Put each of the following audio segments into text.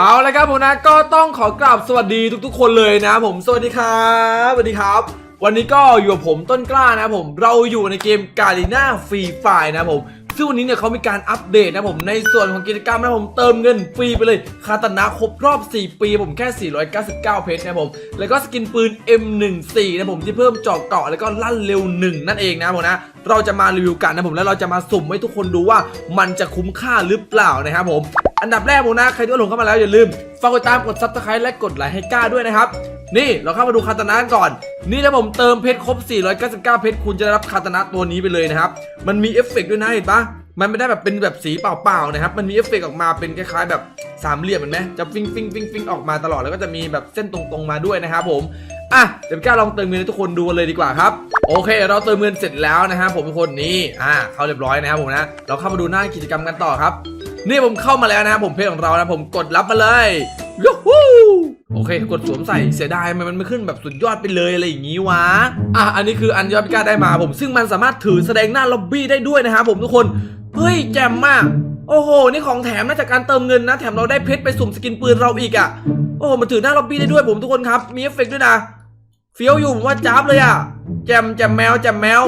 เอาละครับผมนะก็ต้องขอกราบสวัสดีทุกๆ คนเลยนะผมสวัสดีครับสวัสดีครับ วันนี้ก็อยู่กับผมต้นกล้านะผมเราอยู่ในเกมกา r ีน่าฟรีไฟนะผมซึ่งวันนี้เนี่ยเขามีการอัปเดตนะผมในส่วนของกิจกรรมนะผมเติมเงินฟรีไปเลยคาตานะครบรอบ 4 ปีผมแค่ 499 เพชรนะผมแล้วก็สกินปืน M14 นะผมที่เพิ่มจาะเกาะแล้วก็ลั่นเร็ว 1 นั่นเองนะผมนะเราจะมารีวิวกันนะผมแล้วเราจะมาสุ่มให้ทุกคนดูว่ามันจะคุ้มค่าหรือเปล่านะครับผม อันดับแรกผมนะใครที่กดลงเข้ามาแล้วอย่าลืมฝากกดตามกดซับสไครต์และกดไลค์ให้ก้าด้วยนะครับ นี่เราเข้ามาดูคาตานะกันก่อน นี่ถ้าผมเติมเพชรครบ 499 เพชรคุณจะได้รับคาตานะตัวนี้ไปเลยนะครับ มันมีเอฟเฟกด้วยนะเห็นปะมันไม่ได้แบบเป็นแบบสีเปล่าๆนะครับ มันมีเอฟเฟกออกมาเป็นคล้ายๆ แบบสามเหลี่ยมเห็นไหมจะฟิงฟิงฟิงฟิงออกมาตลอดแล้วก็จะมีแบบเส้นตรงๆมาด้วยนะครับผม อะเดี๋ยวก้าลองเติมเงินให้ทุกคนดูเลยดีกว่าครับ โอเค เราเติมเงินเสร็จแล้วนะครับผมทุกคนนี่อ่า เข้าเรียบร้อยนะครับผมนะ เราเข้ามาดูหน้ากิจกรรมกันต่อครับ นี่ผมเข้ามาแล้วนะครับผมเพจของเรานะผมกดรับมาเลยยูฮูโอเค กดสวมใส่เสียดายมันมันไม่ขึ้นแบบสุดยอดไปเลยอะไรอย่างงี้วะ อะ อันนี้คืออันยอดพิก้าได้มาผม ซึ่งมันสามารถถือแสดงหน้าล็อบบี้ได้ด้วยนะครับผมทุกคน เฮ้ย แจ่มมาก โอ้โห นี่ของแถมนะจากการเติมเงินนะ แถมเราได้เพชรไปสุ่มสกินปืนเราอีกอะ โอ้โหมันถือหน้าล็อบบี้ได้ด้วยผมทุกคนครับ มีเอฟเฟกต์ด้วยนะ เฟี้ยวอยู่ผมว่าจ้าบเลยอะ แจมแจมแมวแจมแมว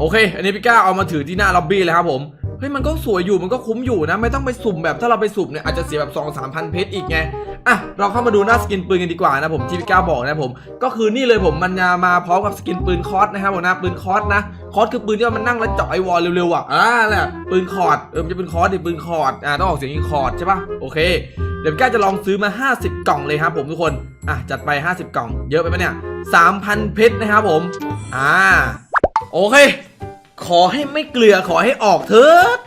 โอเค อันนี้พี่ก้าเอามาถือที่หน้าล็อบบี้เลยครับผม เฮ้ยมันก็สวยอยู่มันก็คุ้มอยู่นะ ไม่ต้องไปสุ่มแบบถ้าเราไปสุ่มเนี่ยอาจจะเสียแบบ2 3 0 0 0 เพชรอีกไงอะเราเข้ามาดูหน้าสกินปืนกันดีกว่านะผมที่พี่ก้าบอกนะผมก็คือนี่เลยผมมันจะมาพร้อมกับสกินปืนคอร์สนะครับผมนะปืนคอร์สนะคอร์สคือปืนที่มันนั่งแล้วเจาะไอวอลเร็วๆอะอ่าแหละปืนคอร์ดเออมันจะเป็นคอร์สดิปืนคอร์ดอ่าต้องออกเสียงอีกคอร์ดใช่ป่ะโอเคเดี๋ยวพี่ก้าจะลองซื้อมา 50 กล่องเลยครับผมทุกคน อะ จัดไป 50 กล่อง เยอะไปไหมเนี่ย 3,000 เพชรนะครับผม อ่า โอเค ขอให้ไม่เกลือขอให้ออกเถิด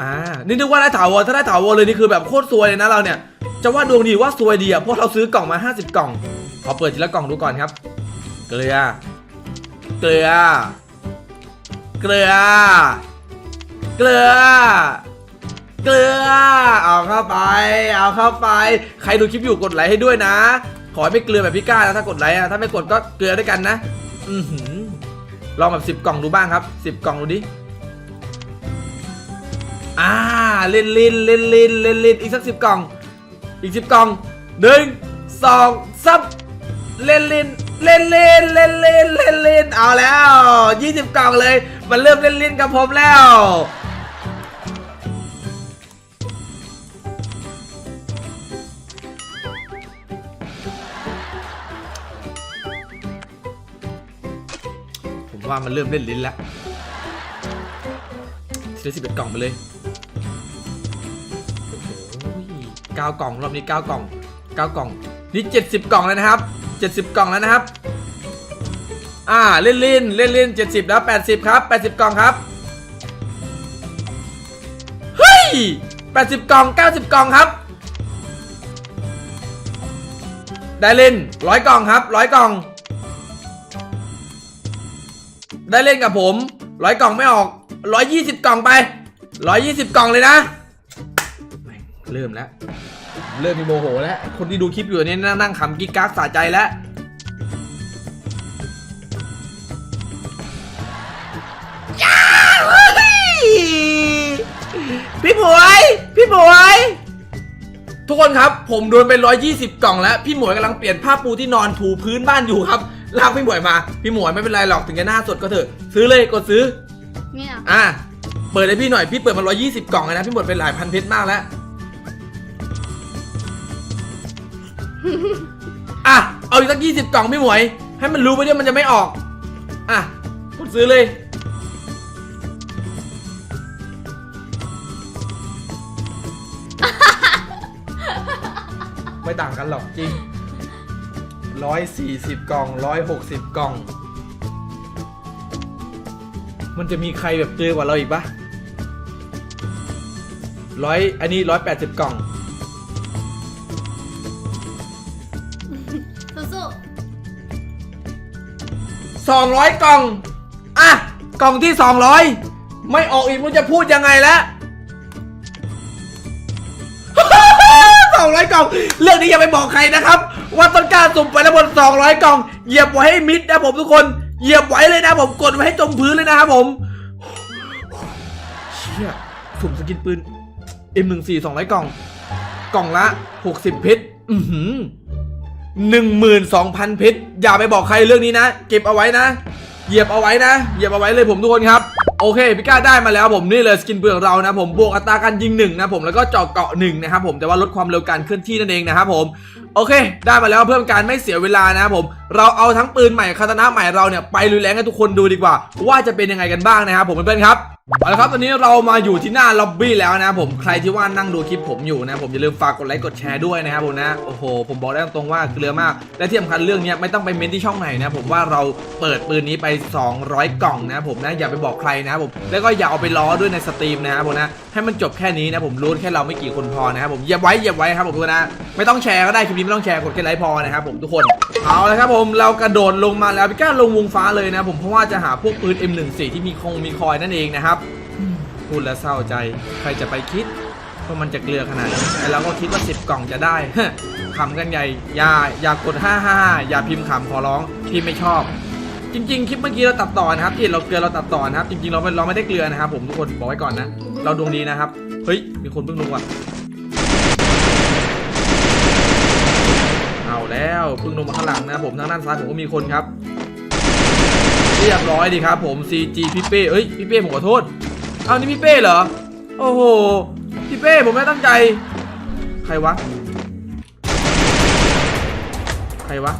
อ่า นี่นึกว่าได้ถาวรถ้าได้ถาวรเลยนี่คือแบบโคตรซวยเลยนะเราเนี่ย จะว่าดวงดีว่าซวยดีอะเพราะเราซื้อกล่องมา 50 กล่อง ขอเปิดทีละกล่องดูก่อนครับ เกลือ เกลือ เกลือ เกลือ เกลือ เอาเข้าไป เอาเข้าไป ใครดูคลิปอยู่กดไลค์ให้ด้วยนะ ขอให้ไม่เกลือแบบพี่ก้านะถ้ากดไลค์อะถ้าไม่กดก็เกลือด้วยกันนะ อือหือ ลองแบบสิบกล่องดูบ้างครับสิบกล่องดูดิ อ่า เล่นลินเล่นลินเล่นลินอีกสักสิบกล่อง อีกสิบกล่องหนึ่งสองสามเล่นลินเล่นลินเล่นลินเล่นลินเอาแล้วยี่สิบกล่องเลย มันเริ่มเล่นลินกับผมแล้ว ผมว่ามันเริ่มเล่นลิ้นแล้วทีละสิบเอ็ดกล่องไปเลยโอ้โหเก้ากล่องรอบนี้เก้ากล่องเก้ากล่อง นี่เจ็ดสิบกล่องแล้วนะครับเจ็ดสิบกล่องแล้วนะครับ อ่าเล่นเล่นเล่นเล่นเจ็ดสิบแล้วแปดสิบครับแปดสิบกล่องครับเฮ้ยแปดสิบกล่องเก้าสิบกล่องครับได้เล่นร้อยกล่องครับร้อยกล่อง ได้เล่นกับผมร้อยกล่องไม่ออกร้อยยี่สิบกล่องไปร้อยยี่สิบกล่องเลยนะเริ่มแล้ว เริ่มมีโมโหแล้ว คนที่ดูคลิปอยู่เนี่ยนั่งนั่งขำกิ๊กกักสะใจแล้วย้าพี่หมวย พี่หมวย ทุกคนครับ ผมโดนไป 120 กล่องแล้ว พี่หมวยกำลังเปลี่ยนผ้าปูที่นอนถูพื้นบ้านอยู่ครับ ลากพี่หมวยมา พี่หมวยไม่เป็นไรหรอกถึงจะหน้าสดก็เถอะ ซื้อเลยกดซื้อ เนี่ย อะ เปิดให้พี่หน่อย พี่เปิดมา120 กล่องเลยนะ พี่หมดไปหลายพันเพชรมากแล้ว อะ เอาอีกสัก20 กล่องพี่หมวย ให้มันรู้ไปเนี่ยมันจะไม่ออก อะ กดซื้อเลย ไม่ต่างกันหรอกจริง ร้อยสี่สิบกล่องร้อยหกสิบกล่อง มันจะมีใครแบบเจอกว่าเราอีกปะร้อยอันนี้ร้อยแปดสิบกล่อง สู้สองร้อยกล่อง อะ กล่องที่สองร้อยไม่ออกอีกมันจะพูดยังไงแล้วสองร้อยกล่อง เรื่องนี้อย่าไปบอกใครนะครับ ว่าต้นกล้าสุ่มไปแล้วหมดสองร้อยกล่อง เหยียบไว้ให้มิดนะผมทุกคน เหยียบไว้เลยนะผม กดไว้ให้จมพื้นเลยนะครับผมเชี่ยสุ่มสกินปืน M14 200 กล่อง กล่องละ 60 เพชร อือหือ12,000เพชร อย่าไปบอกใครเรื่องนี้นะ เก็บเอาไว้นะ เหยียบเอาไว้นะ เหยียบเอาไว้เลยผมทุกคนครับ โอเคพี่ก้าได้มาแล้วผมนี่เลยสกินเปลือกเรานะผมบวกอัตราการยิงหนึ่งนะผมแล้วก็เจาะเกาะหนึ่งนะครับผมแต่ว่าลดความเร็วการเคลื่อนที่นั่นเองนะครับผม โอเค ได้มาแล้วเพื่อนการไม่เสียเวลานะครับผม เราเอาทั้งปืนใหม่คาตานะใหม่เราเนี่ยไปลุยแรงให้ทุกคนดูดีกว่า ว่าจะเป็นยังไงกันบ้างนะครับผมเพื่อนๆครับเอาละครับตอนนี้เรามาอยู่ที่หน้าล็อบบี้แล้วนะครับผมใครที่ว่านั่งดูคลิปผมอยู่นะผมอย่าลืมฝากกดไลค์กดแชร์ด้วยนะครับผมนะโอ้โหผมบอกได้ตรงๆว่าเกลือมาก และที่สำคัญเรื่องนี้ไม่ต้องไปเม้นที่ช่องไหนนะผมว่าเราเปิดปืนนี้ไป 200 กล่องนะผมนะอย่าไปบอกใครนะครับผมแล้วก็อย่าเอาไปล้อด้วยในสตรีมนะครับผมนะให้มันจบแค่นี้นะผมรู้แค่เราไม่กี่คนพอนะครับผมเหยียบไว้เหยียบไว้ครับผมนะไม่ต้องแชร์ก็ได้คลิปนี้ไม่ต้องแชร์กดแค่ไลค์พอนะครับผมทุกคน เอาละครับผมเรากระโดดลงมาแล้วพี่ก้าลงวงฟ้าเลยนะผมเพราะว่าจะหาพวกปืน M14 ที่มีคงมีคอยนั่นเองนะครับพูดแล้วเศร้าใจใครจะไปคิดว่ามันจะเกลือขนาดนี้ไอ้เราก็คิดว่า 10 กล่องจะได้ขำกันใหญ่อย่าอย่ากด 555 อย่าพิมพ์ขำขอร้องพี่ไม่ชอบจริงๆ คลิปเมื่อกี้เราตัดต่อนะครับที่เราเกลือเราตัดต่อนะครับ จริงๆ เราไม่เราไม่ได้เกลือนะครับผมทุกคนบอกไว้ก่อนนะ เราดวงดีนะครับ เฮ้ย มีคนเพิ่งลงว่ะ เอาแล้ วเพิ่งลงมาข้างหลังนะผมทางด้านซ้ายผมก็มีคนครับเรียบร้อยดีครับผม CG พี่เป้เอ้ยพี่เป้ผมขอโทษเอานี่พี่เป้เหรอโอ้โหพี่เป้ผมไม่ตั้งใจ ใครวะ ใครวะ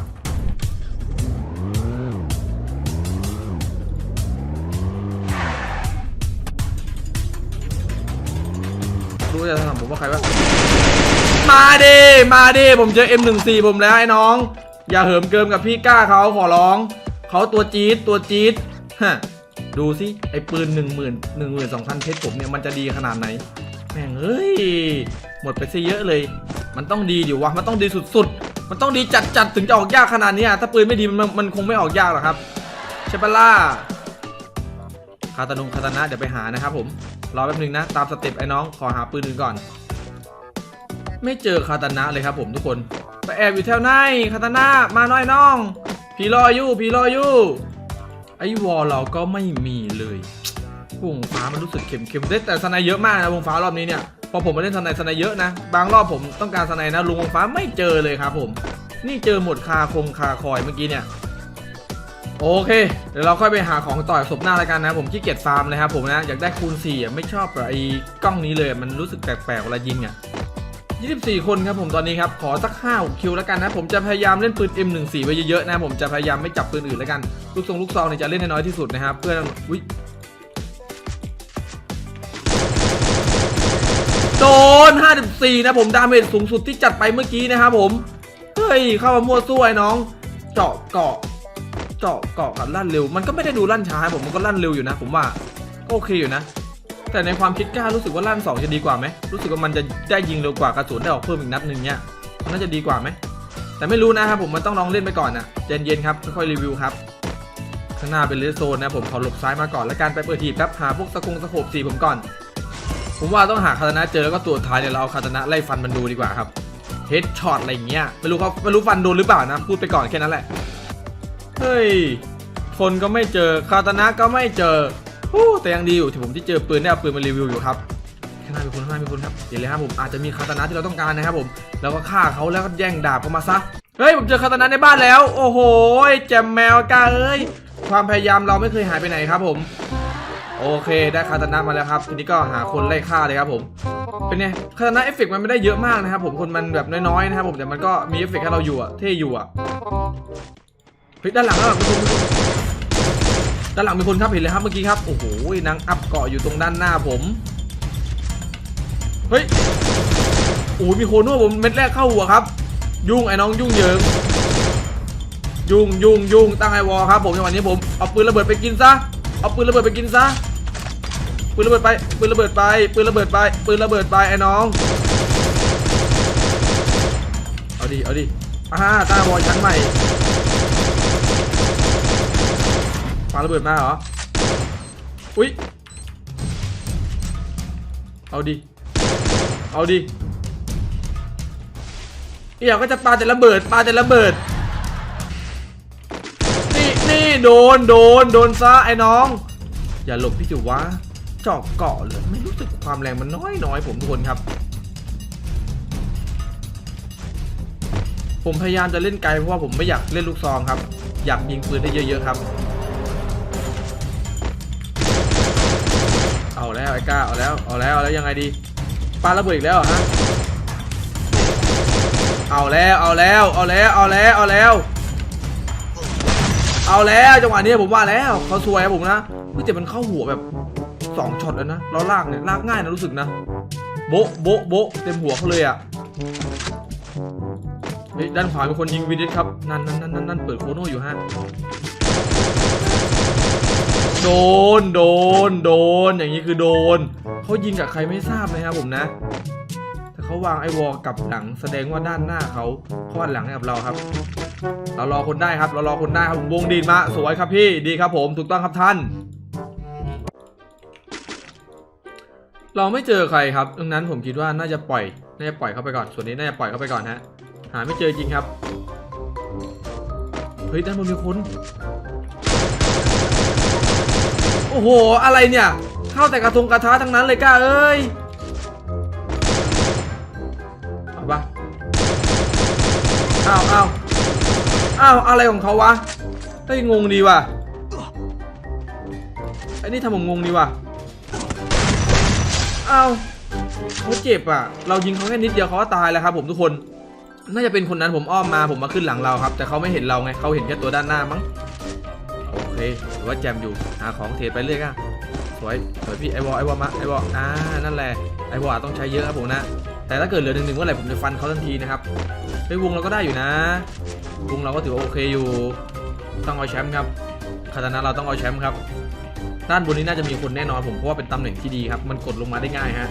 รู้จะถามผมว่าใครวะมาดิมาดิผมเจอ M14 ผมแล้วไอ้น้อง อย่าเหิมเกิมกับพี่ก้าเขาขอร้อง เขาตัวจี๊ดตัวจี๊ดฮะดูสิไอ้ปืน 1 0 0 0 0 1 2 0 0 0เพชรผมเนี่ยมันจะดีขนาดไหนแม่งเอ้ยหมดไปซะเยอะเลย มันต้องดีดิวะมันต้องดีสุดๆ มันต้องดีจัดๆถึงจะออกยากขนาดนี้ถ้าปืนไม่ดีมันมันคงไม่ออกยากหรอกครับใช่ปะล่ะ คาตานุงคาตานะเดี๋ยวไปหานะครับผมรอแป๊บนึงนะ ตามสเต็ปไอ้น้องขอหาปืนอื่นก่อน ไม่เจอคาตานะเลยครับผมทุกคนไปแอบอยู่แถวไหนคาตานะมาหน่อยน้องผีรออยู่ผีรออยู่ไอ้วอลเราก็ไม่มีเลยวงฟ้ามันรู้สึกเข็มๆได้แต่สไนเยอะมากนะวงฟ้ารอบนี้เนี่ยพอผมมาเล่นสไนสไนเยอะนะ บางรอบผมต้องการสไนนะลุงวงฟ้าไม่เจอเลยครับผม นี่เจอหมดคาคงคาคอยเมื่อกี้เนี่ย โอเค เดี๋ยวเราค่อยไปหาของต่อยศพหน้าแล้วกันนะ ผมขี้เกียจฟาร์มเลยครับผมนะ อยากได้คูณ4อะไม่ชอบไอ้กล้องนี้เลย มันรู้สึกแปลกๆเวลายิงอะ24 คนครับผมตอนนี้ครับ ขอสัก5 6คิวแล้วกันนะ ผมจะพยายามเล่นปืน M14 ไว้เยอะๆนะ ผมจะพยายามไม่จับปืนอื่นแล้วกัน ลูกทรงลูกซองเนี่ยจะเล่นให้น้อยที่สุดนะครับ เพื่ออุ้ยโดน 54 นะผมดาเมจสูงสุดที่จัดไปเมื่อกี้นะครับผม เฮ้ย เข้ามามั่วสู้ไอ้น้อง เจาะเกาะ เจาะเกาะกับลั่นเร็ว มันก็ไม่ได้ดูลั่นช้าผมมันก็ลั่นเร็วอยู่นะ ผมว่าก็โอเคอยู่นะ แต่ในความคิดกล้ารู้สึกว่าลั่นสองจะดีกว่าไหมรู้สึกว่ามันจะได้ยิงเร็วกว่ากระสุนได้ออกเพิ่มอีกนัดหนึ่งเนี่ยมันน่าจะดีกว่าไหมแต่ไม่รู้นะครับผมมันต้องลองเล่นไปก่อนนะเย็นๆครับค่อยๆรีวิวครับข้างหน้าเป็นเลสโซนนะผมขอหลบซ้ายมาก่อนแล้วการไปเปิดทีบครับหาพวกสกงสโคบสีผมก่อน ผมว่าต้องหาคาตนะเจอแล้วก็ตัวท้ายเนี่ยเราเอาคาตนะไล่ฟันมันดูดีกว่าครับเฮดช็อตอะไรเงี้ยไม่รู้เขาไม่รู้ฟันโดนหรือเปล่านะพูดไปก่อนแค่นั้นแหละ เฮ้ย คนก็ไม่เจอ คาตานะก็ไม่เจอฮู้แต่ยังดีอยู่ที่ผมที่เจอปืนได้เอาปืนมารีวิวอยู่ครับข้างหน้ามีคนข้างหน้ามีคนครับเดี๋ยวเลยครับผมอาจจะมีคาตานะที่เราต้องการนะครับผมแล้วก็ฆ่าเขาแล้วก็แย่งดาบเขามาซะเฮ้ยผมเจอคาตานะในบ้านแล้ว โอ้โหแจมแมวกาเอ้ยความพยายามเราไม่เคยหายไปไหนครับผมโอเคได้คาตานะมาแล้วครับทีนี้ก็หาคนไล่ฆ่าเลยครับผม เป็นไงคาตานะเอฟเฟกต์มันไม่ได้เยอะมากนะครับผมคนมันแบบน้อยๆนะครับผมแต่มันก็มีเอฟเฟกต์ให้เราอยู่อะเท่อยู่อะ เฮ้ยด้านหลังด้านหลังมีคนมีคนด้านหลังมีคนครับเห็นเลยครับเมื่อกี้ครับโอ้โหนางอัพเกาะอยู่ตรงด้านหน้าผมเฮ้ยโอ้ยมีโคนนวดผมเม็ดแรกเข้าหัวครับ ยุ่งไอ้น้องยุ่งเยิงยุ่งยุ่งยุ่งตั้งไอวอลครับผมจังหวะนี้ผมเอาปืนระเบิดไปกินซะเอาปืนระเบิดไปกินซะปืนระเบิดไปปืนระเบิดไปปืนระเบิดไปปืนระเบิดไปไอ้น้องเอาดิเอาดิอ่าตั้งไอวอลชั้นใหม่ ปาระเบิดมาเหรอ อุ๊ยเอาดิ เอาดิอีกอย่างก็จะปาแต่ระเบิดปาแต่ระเบิด นี่นี่โดนโดนโดนซะไอ้น้อง อย่าหลบพี่จิวะจาะเกาะเลยไม่รู้สึกความแรงมันน้อยน้อยผมทุกคนครับ ผมพยายามจะเล่นไกลเพราะว่าผมไม่อยากเล่นลูกซองครับ อยากยิงปืนได้เยอะๆครับ ไอ้ก้าเอาแล้วเอาแล้วเอาแล้วยังไงดีปาระเบิดอีกแล้วฮะเอาแล้วเอาแล้วเอาแล้วเอาแล้วเอาแล้ว เอาแล้วจังหวะนี้ผมว่าแล้วเขาสวยผมนะเฮ้ยแต่มันเข้าหัวแบบสองช็อตแล้วนะแล้วลากเนี่ยลากง่ายนะรู้สึกนะโบ๊ะโบ๊ะโบ๊ะเต็มหัวเขาเลยอะด้านขวามีคนยิงวิดิตครับนั่นนั่นนั่นนั่นนั่นเปิดโคโน่อยู่ฮะ โดน โดน โดน อย่างนี้คือโดน เขายิงกับใครไม่ทราบนะครับผมนะแต่เขาวางไอ้วอลกับหลังแสดงว่าด้านหน้าเขาเขาหันหลังให้กับเราครับ เรารอคนได้ครับ เรารอคนได้ครับวงดีมา สวยครับพี่ ดีครับผม ถูกต้องครับท่าน เราไม่เจอใครครับ ดังนั้นผมคิดว่าน่าจะปล่อย น่าจะปล่อยเข้าไปก่อน ส่วนนี้น่าจะปล่อยเข้าไปก่อนฮะ หาไม่เจอจริงครับ เฮ้ยด้านบนมีคน โอ้โห อะไรเนี่ย เข้าแต่กระทงกระทะทั้งนั้นเลยก้าเอ้ยเอาปะอ้าวอ้าวอ้าวอะไรของเขาวะเฮ้ยงงดีว่ะไอ้นี่ทำผมงงดีว่ะอ้าวเขาเจ็บอะ เรายิงเขาแค่นิดเดียวเขาก็ตายแล้วครับผมทุกคน น่าจะเป็นคนนั้นผมอ้อมมาผมมาขึ้นหลังเราครับ แต่เขาไม่เห็นเราไงเขาเห็นแค่ตัวด้านหน้ามั้ง เคถือว่าแจมอยู่หาของเทรดไปเรื่อยอะสวยสวยพี่ไอวอลไอวอลมาไอวอลอ่านั่นแหละไอวอลต้องใช้เยอะครับผมนะแต่ถ้าเกิดเหลือหนึ่งหนึ่งเมื่อไหร่ผมจะฟันเขาทันทีนะครับเฮ้ยวงเราก็ได้อยู่นะ วงเราก็ถือว่าโอเคอยู่ ต้องเอาแชมป์ครับคาตานะเราต้องเอาแชมป์ครับ ด้านบนนี้น่าจะมีคนแน่นอนผมเพราะว่าเป็นตำแหน่งที่ดีครับ มันกดลงมาได้ง่ายฮะ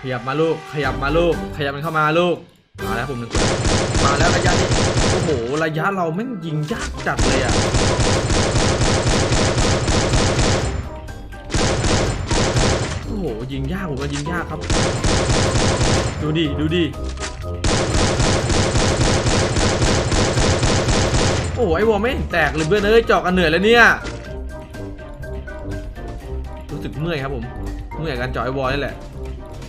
ขยับมาลูกขยับมาลูกขยับมันเข้ามาลูกมาแล้วผมหนึ่งมาแล้วระยะนี้โอ้โหระยะเราแม่งยิงยากจัดเลยอะ โอ้โหยิงยากผมก็ยิงยากครับ ดูดิดูดิโอ้โหไอ้วอลไม่แตกเลยเพื่อนเอ้ยจาะกันเหนื่อยแล้วเนี่ยรู้สึกเมื่อยครับผมเมื่อยกับการจาะไอวอลนี่แหละ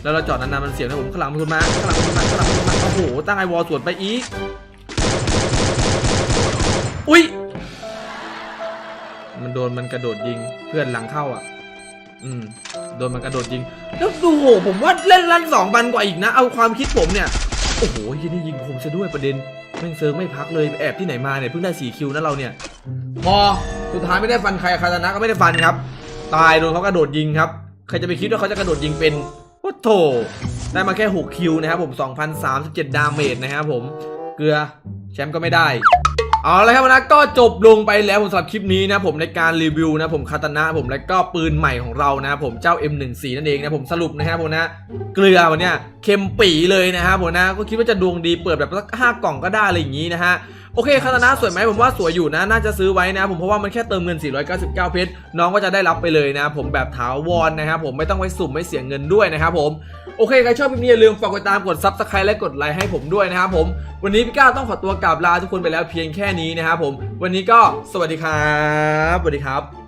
แล้วเราจอดนานๆมันเสียนะผมข้างหลังมันคนมาข้างหลังมันคนมาข้างหลังมันคนมาโอ้โหตั้งไอวอลสวนไปอีกอุ้ย โดนมันกระโดดยิงเพื่อนหลังเข้าอะ อืม โดนมันกระโดดยิง แล้วดูโหผมว่าเล่นลั่นสองพันกว่าอีกนะ เอาความคิดผมเนี่ย โอ้โหยี่นี่ยิงผมซะด้วยประเด็นแม่งเซิร์ฟไม่พักเลยแอบที่ไหนมาเนี่ยเพิ่งได้สี่คิวนะเราเนี่ย พอสุดท้ายไม่ได้ฟันใครคาตานะก็ไม่ได้ฟันครับ ตายโดนเขากระโดดยิงครับ ใครจะไปคิดว่าเขาจะกระโดดยิงเป็นโอ้โถได้มาแค่ 6 คิวนะครับผม 2,037 ดาเมจนะครับผม เกลือแชมป์ก็ไม่ได้ เอาละครับนะก็จบลงไปแล้วผมสำหรับคลิปนี้นะผมในการรีวิวนะผมคาตานะผมและก็ปืนใหม่ของเรานะผมเจ้า M14 นั่นเองนะผมสรุปนะครับผมนะเกลือวันเนี้ยเค็มปีเลยนะครับผมนะก็คิดว่าจะดวงดีเปิดแบบสักห้ากล่องก็ได้อะไรอย่างนี้นะฮะโอเคคาตานะสวยไหมผมว่าสวยอยู่นะ น่าจะซื้อไว้นะผมเพราะว่ามันแค่เติมเงิน 499 เพชรน้องก็จะได้รับไปเลยนะ ผมแบบถาวรนะครับผมไม่ต้องไว้สุ่มไม่เสียเงินด้วยนะครับผม โอเคใครชอบคลิปนี้อย่าลืมฝากกดตามกด Subscribe และกดไลค์ให้ผมด้วยนะครับผม วันนี้พี่ก้าวต้องขอตัวกลับลาทุกคนไปแล้วเพียงแค่นี้นะครับผม วันนี้ก็สวัสดีครับสวัสดีครับ